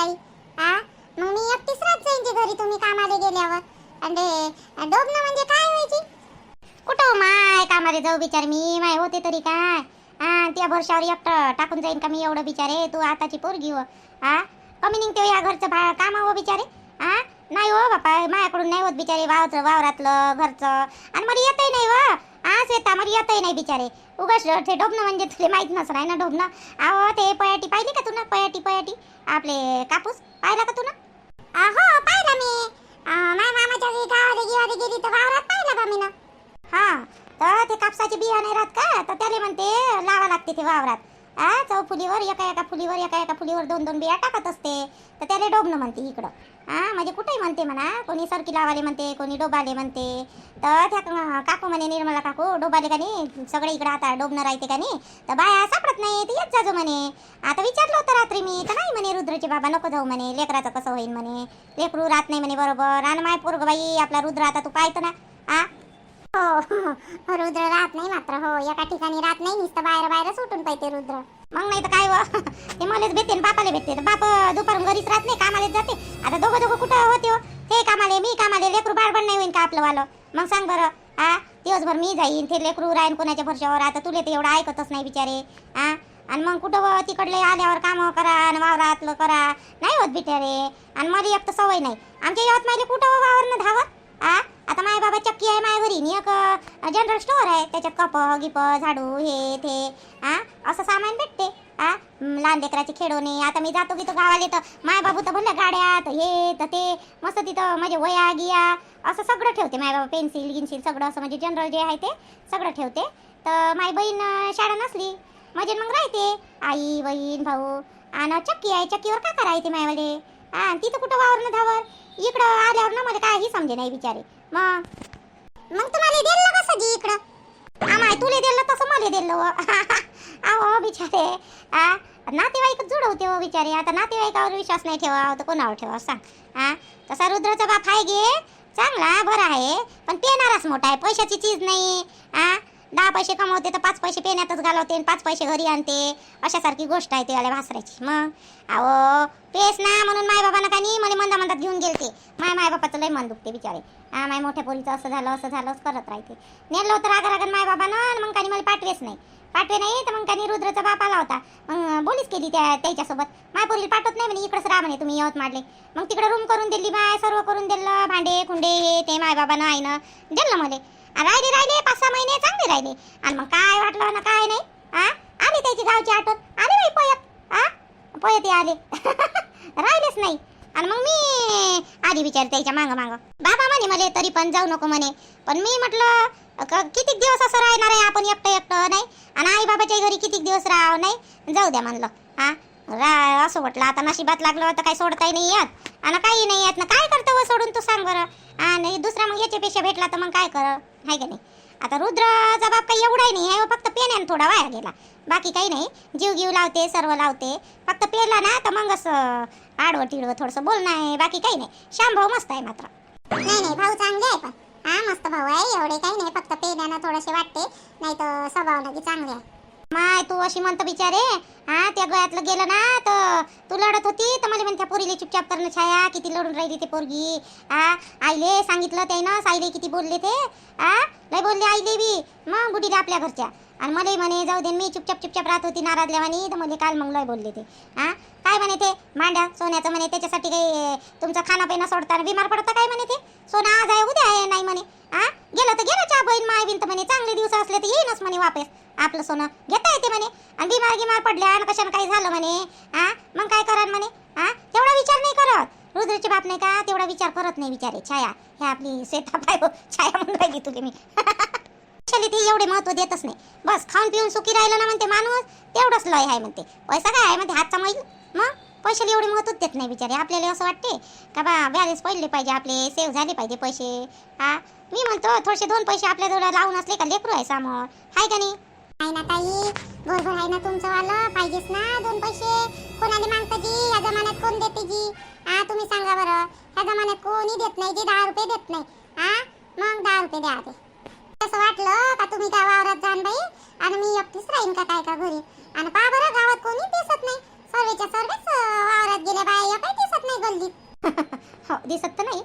काही हा मग मी एकटीच राहत जाईन की घरी तुम्ही कामाला गेल्यावर. अरे डोबणं म्हणजे काय व्हायची? कुठं हो माय कामाला जाऊ बिचार? मी माय होते तरी काय? हा त्या भरशावर एकटं टाकून जाईन का मी एवढं बिचारे? तू आताची पोरगी हो. हा कमी निघते हो या घरचं भा कामा हो बिचारे. हा नाही हो बापा माझ्याकडून नाही होत बिचारे वावचं वावरातलं घरचं. आणि मला येतही नाही हो. हा श्वेता मला येतही नाही बिचारे. उगाच ते डोबणं म्हणजे तुला माहीत नसणार आहे ना डोबणं अहो ते पयाटी पाहिली का तुला पयाटी पयाटी. आपले कापूस पाहिला का तुला हो पाहिला मी. माझ्या मामाच्या गावाला गिवाला गेली तर वावरात पाहिला बा मी हा तर ते कापसाचे बिया राहत का? तर त्याला म्हणते लावा लागते ते वावरात. हा चौफुलीवर एका एका फुलीवर एका एका फुलीवर दोन दोन बिया टाकत असते. तर त्याला डोबणं म्हणते इकडं. हा म्हणजे कुठेही म्हणते म्हणा. कोणी सरकी लावाले म्हणते कोणी डोबाले म्हणते. तर त्या काकू म्हणे निर्मला काकू डोबाले का नाही? सगळे इकडं आता डोबणं राहते का नाही? तर बाया सापडत नाही तर येत जाजो म्हणे. आता विचारलं होतं रात्री मी तर नाही म्हणे रुद्रचे बाबा नको जाऊ म्हणे. लेकराचं कसं होईल म्हणे. लेकरू राहत नाही म्हणे बरोबर. आणि माय पोरग बाई आपला रुद्र आता तू पाहतो ना. आ? हो. रुद्र राहत नाही मात्र हो. एका ठिकाणी राहत नाही नुसतं बाहेर बाहेर सुटून पाहिजे रुद्र. मग नाही तर काय व? ते मलाच भेटते आणि बापाला भेटते. तर बाप दुपारून घरीच राहत नाही कामाला जाते. आता दोघं दोघं कुठं होते हो? ते कामाले मी कामाले लेकरू बाळबड नाही होईन का आपलं वालं? मग सांग बरं हा दिवसभर मी जाईन ते लेकरू राहीन कोणाच्या भरशावर? आता तुले ते एवढं ऐकतच नाही बिचारे हा आणि मग कुठं व? तिकडले आल्यावर कामं करा आणि वावरातलं करा. नाही होत बिचारे. आणि मला एक तर सवय नाही. आमच्या यवतमाळले कुठं वावरनं धावत? आ? आता माझ्या बाबा चक्की आहे माझ्या घरी मी एक जनरल स्टोअर आहे. त्याच्यात कप गिप झाडू हे ते आ असं सामान भेटते. आ लहान लेकराचे खेळवणे आता मी जातो की तो गावाला तर माय बाबू तर भरल्या गाड्यात हे तर ते. मस्त तिथं म्हणजे वया गिया असं सगळं ठेवते माय बाबा पेन्सिल गिन्सिल सगळं असं म्हणजे जनरल जे आहे ते सगळं ठेवते. तर माय बहीण शाळा नसली. म्हणजे मग राहते. आई बहीण भाऊ. आणि चक्की आहे चक्कीवर का करायचे मायवाले? हा तिथं कुठं वावरणं धावर इकडं आल्यावर ना मला काही समजे नाही बिचारे. मग? मग तुम्हाला दिलं कसं जी इकडं. आम्हाला तुले दिलं तसं मला दिलं व. अहो बिचारे. आ? नातेवाईक जुडवते हो बिचारे. आता नातेवाईकावर विश्वास नाही ठेवा तर कोणावर ठेवा सांग. हा तसा रुद्राचा बाप आहे गे. चांगला बरा आहे. पण पेनाराच मोठा आहे पैशाची चीज नाही. हा दहा पैसे कमवते तर पाच पैसे पेण्यातच घालवते आणि पाच पैसे घरी आणते. अशासारखी गोष्ट आहे त्याला भासरायची मग अहो पेस ना म्हणून माय बाबांना का नाही मला मंदा मंदात घेऊन गेलते. माय माय बापाचं लय मन दुखते बिचारे. हा माय मोठ्या पोलीचं असं झालं असं झालं करत राहते. नेलं होतं रागा रागन माय बाबानं मग काही मला पाठवेच नाही. पाठवे नाही तर मग काही रुद्रचा बाप आला होता. मग बोलीच केली त्या त्याच्यासोबत. माय पोरीला पाठवत नाही म्हणे इकडंच राहा म्हणे तुम्ही यवत मारले. मग तिकडे रूम करून दिली माय सर्व करून दिलं भांडे खुंडे हे ते माय बाबानं आईनं. दिलं मला. राहिले राहिले पाच सहा महिने चांगले राहिले आणि मग काय वाटलं ना काय नाही. हा आली त्याची गावची आठवण. आली बाई पोयत. हा पयत आले. राहिलेच नाही. आणि मग मी आधी विचार त्याच्या मांग मांग. बाबा म्हणे मले तरी पण जाऊ नको म्हणे. पण मी म्हटलं क- दिवस असं राहणार आहे आपण एकटं एकटं नाही? आणि आई बाबाच्या घरी किती दिवस राहावं नाही? जाऊ द्या म्हणलं. हा रा असं म्हटलं आता नशिबात लागलं तर काही सोडताही नाही येत. आणि काही नाही येत. ना काय करतो व सोडून तू सांग बरं? आणि दुसरा मग याच्यापेक्षा भेटला तर मग काय कर? आहे का नाही? आता रुद्रचा बाप काही एवढाही नाही आहे फक्त पेण्यानं थोडा वाया गेला. बाकी काही नाही. जीव जीव लावते सर्व लावते. फक्त पेला ना तर मग असं आडवं टिडवं थोडंसं बोलणं आहे. बाकी काही नाही. श्याम भाऊ मस्त आहे मात्र. नाही नाही भाऊ चांगले आहे पण. हा मस्त भाऊ आहे. एवढे काही नाही. फक्त पेण्यानं थोडेसे वाटते. नाही तर स्वभाव लगी चांगले आहे. माय तू अशी म्हणतो बिचारे. हा त्या गळ्यातलं गेलं ना तर तू लढत होती तर मला म्हणत्या पोरीले चुपचाप करणं छाया किती लढून राहिली ते पोरगी. हा आईले सांगितलं त्यानं साईले किती बोलले ते. हा लय बोलले आईले बी. मग बुडीले आपल्या घरच्या. आणि मला म्हणे जाऊ दे मी चुपचाप चुपचाप राहत होती नाराजल्या म्हणे तर मला काल मग लय बोलले ते. हा काय म्हणे ते? मांड्या सोन्याचं म्हणे त्याच्यासाठी काही तुमचं खाणं पिणं सोडताना बिमार पडतं काय म्हणे ते? सोनं आज आहे उद्या आहे नाही म्हणे. हा गेलं तर गेलं चहा बहीण माय बिन तर म्हणे चांगले दिवस असले तर येईनच म्हणे वापस. आपलं सोनं घेता येते म्हणे. आणि बिमार गिमार पडल्या आणि कशानं काही झालं म्हणे? हा मग काय करा म्हणे? हा तेवढा विचार नाही करत. रुद्रचे बाप नाही का तेवढा विचार करत नाही विचारे छाया. हे आपली शेता पाय हो. छाया म्हणून राहिली तुले मी. पैशाला ते एवढे महत्त्व देतच नाही. बस खाऊन पिऊन सुखी राहिलं ना म्हणते माणूस तेवढंच लय आहे म्हणते. पैसा काय आहे म्हणते? हातचा मैल? मग पैशाला एवढे महत्त्व देत नाही बिचारे. आपल्याला असं वाटते का बा बॅलेन्स पडले पाहिजे आपले सेव्ह झाले पाहिजे पैसे. हा मी म्हणतो थोडेसे दोन पैसे आपल्याजवळ लावून असले का लेकरू आहे समोर. हाय का नाही? आहे ना ताई बरोबर आहे ना तुमचं वालं? पाहिजेच ना दोन पैसे? कोणाला मागतं जी या जमान्यात कोण देते जी? हा तुम्ही सांगा बरं. ह्या जमान्यात कोणी देत नाही जी दहा रुपये देत नाही. हा मग दहा रुपये द्या ते असं वाटलं? का तुम्ही त्या वावरात जाण बाई? आणि मी एकटीच राहीन का काय का घरी? आणि पा बरं गावात कोणी दिसत नाही. सर्वेच्या सर्वच वावरात गेल्या बाया या काय हो, दिसत तर नाही.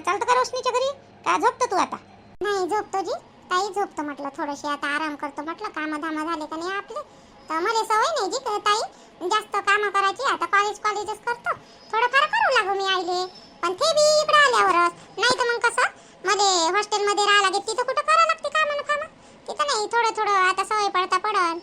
चालतं का रोशनीच्या घरी? का झोपतो तू आता? नाही झोपतो जी. ताई झोपतो म्हटलं थोडीशी आता आराम करतो म्हटलं कामं धामं झाले का नाही आपले. तर मला सवय नाही जी ताई जास्त कामं करायची आता कॉलेज कॉलेजच करतो. थोडंफार करू लागू मी आईले पण ते बी इकडे आल्यावरच. नाही तर मग कसं मध्ये हॉस्टेलमध्ये राहा लागेल तिथं कुठं करावं लागते कामं कामं? तिथं नाही थोडं थोडं आता सवय पडता पडल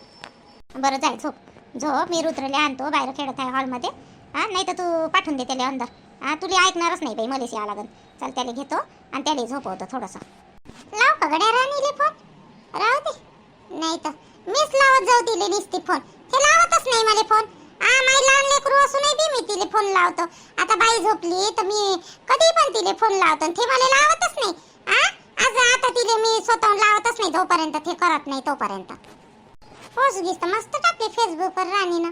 बरं जाय झोप. झोप मी रुद्रले आणतो बाहेर खेळत आहे हॉलमध्ये हा नाही तर तू पाठवून दे त्याला अंदर. हां तुला ऐकणारच नाही बाई मलेच यावं लागन. चल त्याला घेतो आणि त्याला झोपवतो थोडंसं. लाव का राणीले फोन राहू दे. नाही तर मीच लावत जाऊ तिले निसती फोन ते लावतच नाही मला फोन आ माई लहान लेकरू असूनही बी मी तिले फोन लावतो. आता बाई झोपली तर मी कधी पण तिले फोन लावतो ते मला लावतच नाही. आ? आज आता तिले मी स्वतः लावतच नाही जोपर्यंत ते करत नाही तोपर्यंत. पोचगीस तर मस्त टाकली फेसबुकवर राणीनं.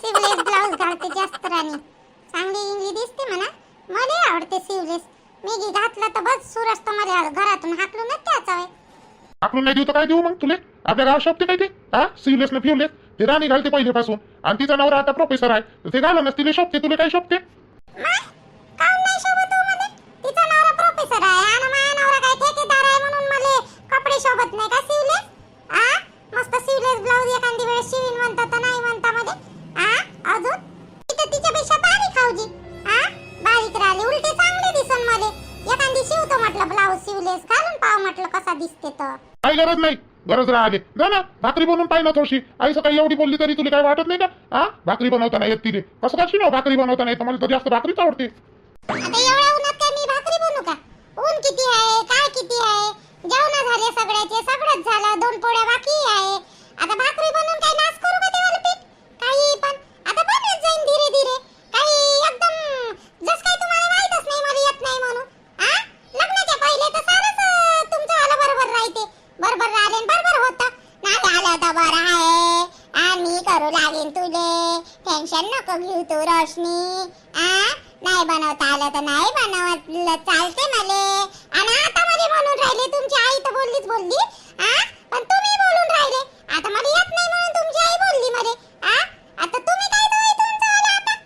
सिवलेस ब्लाऊज घालते जास्त राणी. चांगली इंगली दिसते म्हणा. मला आवडते सिवलेस मी घातलं तर बस सूरज तर घरातून हाकलूनच त्याचा आपण नाही देऊ तर काय देऊ मग तुले? आपल्या गावात शोभते काय ते? हा? सिवलेस न फिवलेस ते राणी घालते पहिलेपासून. आणि तिचा नवरा आता प्रोफेसर आहे. ते घाला तिले शोभते. तुला काय शोभते? काहून नाही शोभत गरज राहते राहिले जा ना भाकरी बनवून पाहिजे ना थोडीशी. आई सकाळी एवढी बोलली तरी तुला काय वाटत नाही का? हा? भाकरी बनवताना येत तिथे कसं कशी ना हो भाकरी बनवताना येत? मला तर जास्त भाकरीच आवडते. आता एवढ्या उन्हात काय मी भाकरी बनवू का? ऊन किती आहे? काय किती आहे? जेवण झाले सगळ्याचे सगळंच झालं. दोन पोळ्या बाकी आहे. आता भाकरी बनवून काय नाश करू का देवाला पीठ काही पण आता बनत जाईन धीरे धीरे काही एकदम जस काय तुम्हाला माहीतच नाही मला येत नाही म्हणून आ लग्नाच्या पहिले तर सारंच अं, तुमचं आलं बरोबर राहते बरोबर राहिले आणि बरोबर होतं नाही आलं तर बरं आहे आम्ही करू लागेन तुले टेन्शन नको घेऊ तू रोशनी? आ? नाही बनवता आलं तर नाही बनवलं चालते मले. आणि आता मध्ये म्हणून राहिले तुमची आई तर बोललीच बोलली. आ? पण तुम्ही बोलून राहिले. आता मला येत नाही म्हणून तुमची आई बोलली मले. आ? आता तुम्ही काय तो तुमचं आलं आता?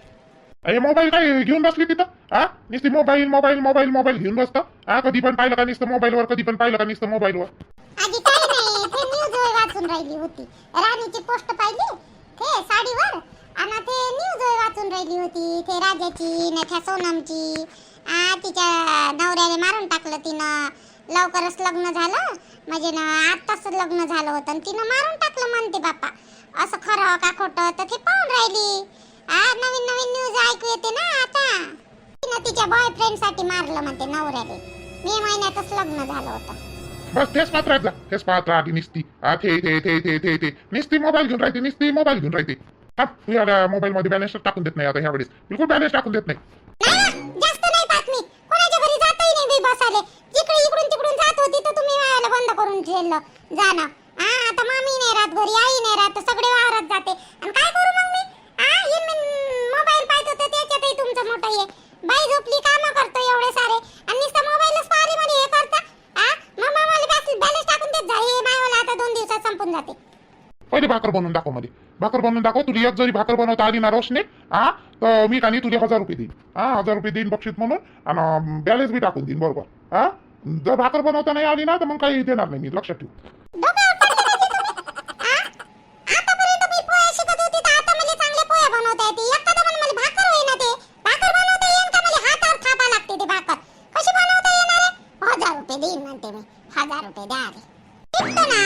अरे मोबाईल काय घेऊन बसली तिथं? हा नुसती मोबाईल मोबाईल मोबाईल मोबाईल घेऊन बसतं? हा कधी पण पाहिलं का नुसतं मोबाईलवर कधी पण पाहिलं का नुसतं मोबाईलवर? आधी काय नाही ते न्यूज वाचून राहिली होती. राणीची पोस्ट पाहिली? ते साडीवर? आणि ते न्यूज वाचून राहिली होती. ते राजाची न सोनमची. आ तिच्या नवऱ्याने मारून टाकलं तिनं. लवकरच लग्न झालं. म्हणजे ना आताच लग्न झालं होतं. आणि तिनं मारून टाकलं म्हणते बाप्पा. असं खरं का खोटं? तर ते पाहून राहिली. आ नवीन नवीन न्यूज ऐकू येते ना आता. तिनं तिच्या बॉयफ्रेंडसाठी मारलं म्हणते नवऱ्याने. मे महिन्यातच लग्न झालं होतं. बस तेच पाहत राहत जा तेच पाहत राहते निसती. हा थे थे थे थे थे थे निसती मोबाईल घेऊन राहते निसती मोबाईल घेऊन राहते. हा तुझ्या मोबाईल मध्ये बॅलन्स टाकून देत नाही आता ह्या वेळेस बिलकुल बॅलन्स टाकून देत नाही. जास्त नाही पाहत मी. कोणाच्या घरी जातही नाही मी बसाले जिकडे इकडून तिकडून जात होती तर तुम्ही वायाला बंद करून ठेवलं. जाणं हा आता मामी नाही राहत घरी आई नाही राहत सगळे वावरात जाते. आणि काय करू मग मी? हा येईन मी मोबाईल पाहत होते त्याच्यातही तुमचं मोठं ये बाई झोपली कामं करतो एवढे सारे. आणि नुसतं मोबाईलच पाहिले मध्ये हे करता. हा मग बॅलन्स टाकून देत जा. हे मायवाला आता दोन दिवसात संपून जाते. पहिले भाकर बनवून दाखवमध्ये भाकर बनवून दाखव. तुला एक जरी भाकर बनवता आली ना रोशने हा तर मी कानी तुला हजार रुपये देईन. हा हजार रुपये देईन बक्षीस म्हणून आणि बॅलन्स बी टाकून देईन बरोबर. हा जर भाकर बनवता नाही आली ना तर मग काही देणार नाही मी. लक्षात ठेव डोक्यावर पडले का ते तुम्ही? आ? आतापर्यंत मी पोहे शिकत होती तर आता मला चांगले पोहे बनवता येते एखादा पण मला भाकर होईना ते भाकर बनवता येईन का मला हातावर थापा लागते ते भाकर कशी बनवता येणार आहे हजार रुपये देईन म्हणते मी हजार रुपये द्या रे शिकतो ना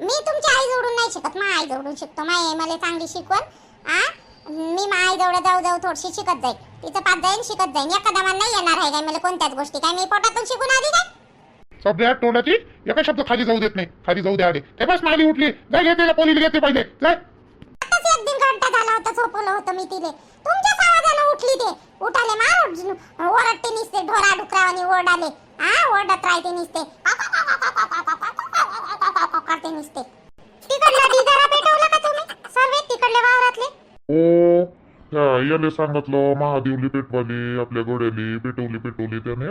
मी तुमच्या आई जवळून नाही शिकत मा आई जवळून शिकतो माय मला चांगली शिकवण आ मी मा आई जवळ जाऊ जाऊ थोडीशी शिकत जाईल तिचं पाच जाईन शिकत जाईन एखादा मला नाही येणार आहे काय मला कोणत्याच गोष्टी काय मी पोटातून शिकून आली काय सगळ्या तोंडाची एका शब्द खाली जाऊ देत नाही खाली जाऊ द्या आले ते बस माली उठली जाय घेते पोलीला घेते पहिले जाय आताच एक दिन घंटा झाला होता झोपवलं होतं मी तिले तुमच्याच आवाजानं उठली ते उठाले मार ओरडते निसते ढोरा डुकरावानी ओरडाले हा ओरडत राहते निसते करते निसते तिकडला ओ. त्या याले सांगितलं महादेवली पेटवाली आपल्या गड्याली पेटवली पेटवली त्याने.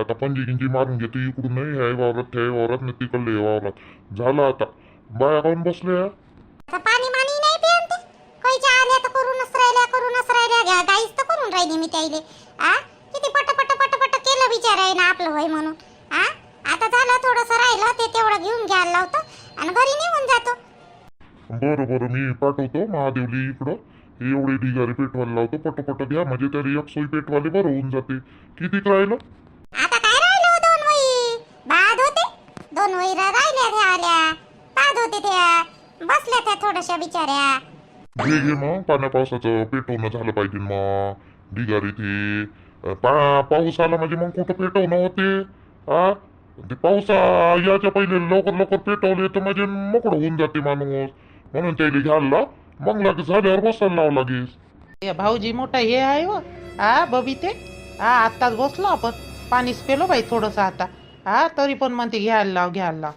आता पंजी गिंजी मारून घेते इकडून नाही ह्या वावरात त्या वावरात न तिकडले वावरात. झालं आता. बाया काऊन बसल्या? आता पाणी मानी नाही ते आल्या तर करूनच राहिल्या करूनच राहिल्या. घ्या गाईच तर करून राहिली मी आ? किती पट आहे ना आपलं होय म्हणून. हा आता झालं थोडंसं राहिलं ते तेवढं घेऊन घ्यायला लावतं आणि घरी निघून जातो. बरं बरं मी पाठवतो महादेवली इकडं. एवढे ढिगारे पेटवायला लावतो पटोपट द्या म्हणजे तरी एक सोय पेटवाले बरं होऊन जाते. कितीक राहिलं? आता काय राहिलं हो दोन वही? बाद होते? दोन वही रा- राहिल्या त्या आल्या. बाद होते त्या. बसल्या त्या थोड्याशा बिचाऱ्या. घे घे मग. पाण्या पावसाचं पेटवणं झालं पाहिजे मग. ढिगारी ते. पा पाऊस आला म्हणजे मग कुठं पेटवणं होते? हा ते पावसा याच्या पहिले लवकर लवकर पेटवले तर म्हणजे मोकळं होऊन जाते माणूस. म्हणून त्याला घ्यायला. मग लागेल झाल्यावर बसायला लावं हे भाऊजी मोठा हे आहे हो. हा बबिते हा आत्ताच बसलो आपण. पाणीच पेलो बाई थोडंसं आता. हा तरी पण म्हणते घ्यायला लाव घ्यायला लाव.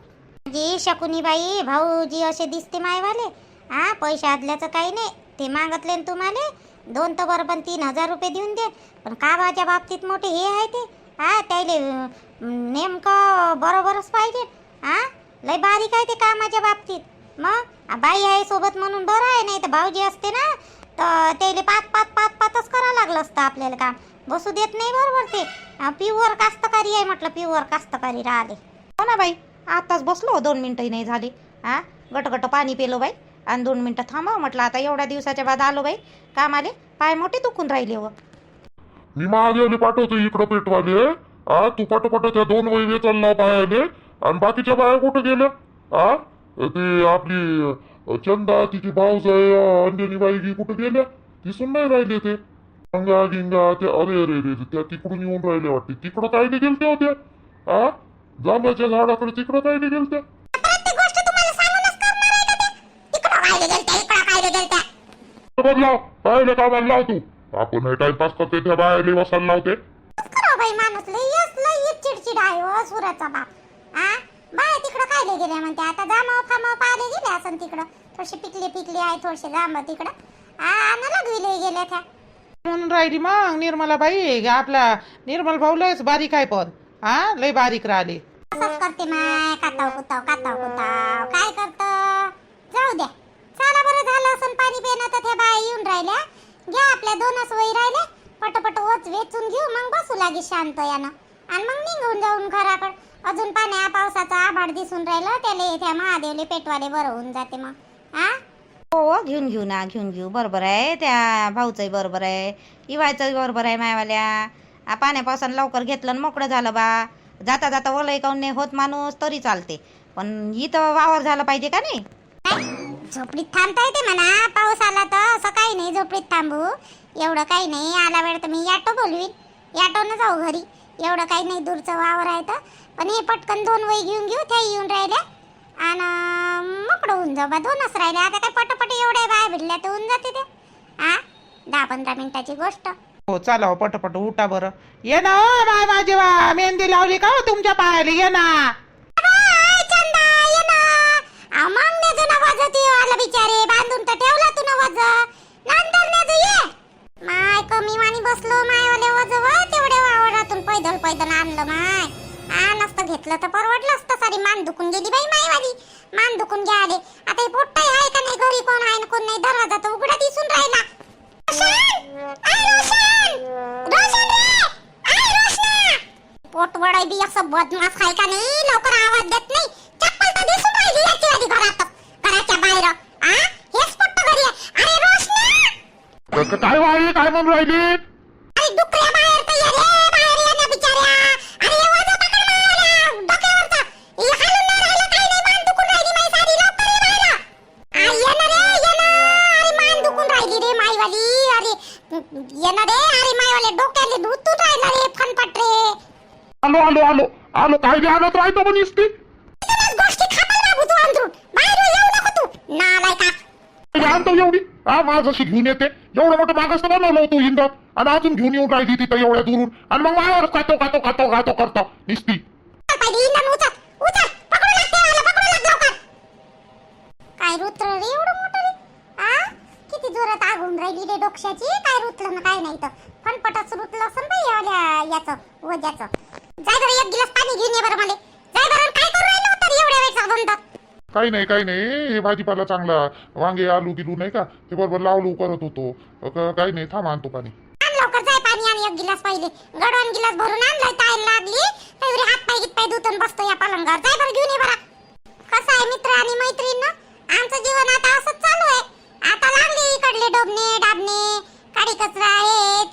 जी शकुनी बाई भाऊजी असे दिसते मायवाले. हा पैसे आदल्याचं काही नाही. ते मागतले न तुम्हाला. दोन तर बरोबर तीन हजार रुपये देऊन दे. पण कामाच्या बाबतीत मोठे हे आहे ते. हा त्याले अं, नेमकं बरोबरच पाहिजे. हा लय बारीक आहे ते कामाच्या बाबतीत. मग? आ, बाई आहे सोबत म्हणून बरं आहे नाही तर भाऊजी असते ना तर त्याले पाच पाच पाच पाचच करावं लागलं असतं आपल्याला काम. बसू देत नाही बरोबर ते. प्युअर कास्तकारी आहे म्हटलं प्युअर कास्तकारी राहिले. हो ना बाई आताच बसलो दोन मिनटंही नाही झाली. हा गट गट पाणी पेलो बाई आणि दोन मिनटं थांबा म्हटलं आता एवढ्या दिवसाच्या बाद आलो बाई कामाले पाय मोठे दुखून राहिले हो मी महादेवले पाठवतो इकडं पेटवाले हा तू पाठोपाठ त्या दोन वही वेचायला पाहायले आणि बाकीच्या बाया कुठं गेल्या? हा ते आपली चंदा तिची भाऊज आहे अंजनी बाई गी कुठं गेल्या? दिसून नाही राहिले ते. गंगा गिंगा ते अरे अरे अरे त्या तिकडून येऊन राहिले वाटते. तिकडं काय गेलत्या होत्या. हा जांभळाच्या झाडाकडे तिकडं काय गेलत्या. प्रत्येक गोष्ट तुम्हाला सांगूनच करणार आहे का ते? तिकडं राहिले गेलत्या, इकडं राहिले गेलत्या. बदलाव. पाहिले कामाला लाव तू? आपण हे टाइमपास करतोय त्या बायाले वसायला लावते. माणूस लई चिडचिड आहे हो सुराचा बाप. आ बाय तिकडं काय गेले म्हणते आता जामाव फामाव पाहिले गेले असं तिकडं. थोडेसे पिकले पिकले आहे थोडेसे जांब तिकडं. आ आणि लगविले गेल्या त्या. म्हणून राहिली मग निर्मला बाई आपला निर्मल भाऊ लयच बारीक आहे पण. हा लय बारीक राहिले. असंच करते माय काताव कुताव काताव कुताव. काय करत? जाऊ द्या. चला बरं झालं असं पाणी पिणं तर त्या बाया येऊन राहिल्या. घ्या आपल्या दोनच वही राहिले. पटपट ओच वेचून घेऊ मग बसू लागे शांत यानं. आणि मग निघून जाऊन घराकडं. अजून पाण्या पावसाचा आभाळ दिसून राहिलं त्याले त्या महादेवले पेटवाले बरं होऊन जाते मग. हा हो घेऊन घेऊ ना घेऊन घेऊ. बरोबर आहे त्या भाऊचंही बरोबर आहे इवायचंही बरोबर आहे मायवाल्या. आ, पाण्या पावसानं लवकर घेतलं आणि मोकळं झालं बा. जाता जाता ओलई काऊन नाही होत माणूस तरी चालते. पण इथं वावर झालं पाहिजे का नाही? झोपडीत थांबता येते म्हणा पाऊस आला तर असं काही नाही झोपडीत थांबू. एवढं काही नाही आला वेळ तर मी याटो बोलवीन. याटोनं जाऊ घरी. एवढं काही नाही दूरचं वावर आहे तर. पण हे पटकन दोन वही घेऊन घेऊ त्या येऊन राहिल्या. आणि मोकळं होऊन जाऊ बा दोनच राहिले. आता काय पटपट एवढ्या बाय भिडल्या तर होऊन जाते ते. हा दहा पंधरा मिनिटाची गोष्ट. हो चला हो पटपट उठा बरं. ये ना हो माय माझी वा मेहंदी लावली का हो तुमच्या पायाला? ये ना. चंदा ये ना. आ, मग नेजो ना वज तू आला बिचारे. बांधून तर ठेवला तू ना वज नंतर ये. माय कमी मानी बसलो माय वाले तेवढ्या वावरातून पैदल पैदल आणलं माय. आ नसतं घेतलं तर परवडलं असतं सारी मान दुखून गेली बाई मायवाली. मान दुखून घ्याले आता हे पोट्टाही आहे का नाही घरी कोण आहे ना कोण नाही दरवाजा तर उघडा दिसून राहिला. पोटवडाय बी असं बदमाश आहे का नाही लवकर आवाज देत नाही. चप्पल तर दिसून राहिली याची आधी घरात घराच्या बाहेर आ हेच पट्ट घरी आहे अरे रोशना क- काय वाई काय म्हणून राहिली? आलो आलो आलो. आलो काय बी आणत राहतो पण इसती गोष्टी खापाल बाबू तू अंथरूण बाहेर येऊ नको तू. नालायका. आणतो एवढी? हा माझ्याशी घेऊन येते. एवढं मोठं मागास तर बनवलं होतो हिंदात आणि अजून घेऊन येऊन राहिली तिथं एवढ्या दुरून. आणि मग माझ्यावर खातो खातो खातो खातो करतो. निसती. काय रुत्र रे एवढं मोठं रे? आ? किती जोरात आगून राहिली रे डोक्याची? काय रुतलं ना काय नाही तर. फनपटाच रुतलं असं बाई याच्या याचं वजाचं जाय बरं एक गिलास पाणी घेऊन ये बरं मला. जाय बरं काय करू राहिलं तर एवढ्या वेळचा बंद काही नाही काही नाही. हे भाजीपाला चांगला. वांगे आलू गिलू नाही का? ते बरोबर लावलू करत होतो. अ, काही नाही थांब आणतो पाणी. आण लवकर जाय पाणी आणि एक एक गिलास पहिले. गडवान गिलास भरून आणलाय ताईला लागली. तरी हात पाय गीत पाय धुतून बसतो या पलंगावर जाय बरं घेऊन ये बरा. कसं आहे मित्र आणि मैत्रीण आमचं जीवन आता असंच चालू आहे. आता लागले इकडले डोबणे डाबणे काडी कचरा हे